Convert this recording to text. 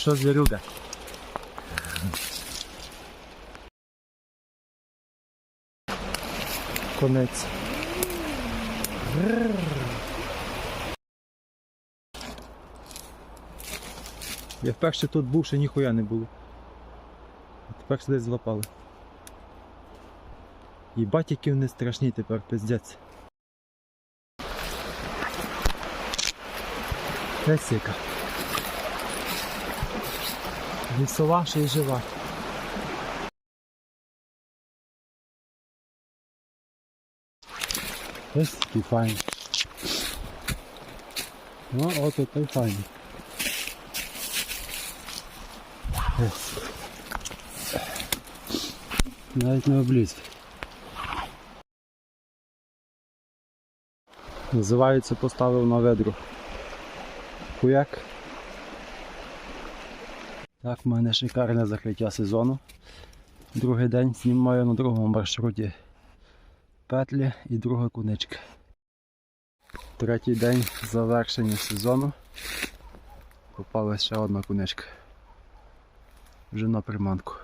Що звірюга? Конець. Я вперше тут був, ще ніхуя не було. А тепер десь злопали. Їбать, які вони страшні тепер, пиздець. Красика. Лісова й жива. Ось такий файний. Ну, от файний. Ось. Навіть не обліз. Називається поставив на ведро. Хуяк. Так, в мене шикарне закриття сезону. Другий день знімаю на другому маршруті петлі і друга куничка. Третій день завершення сезону. Попала ще одна куничка. Вже на приманку.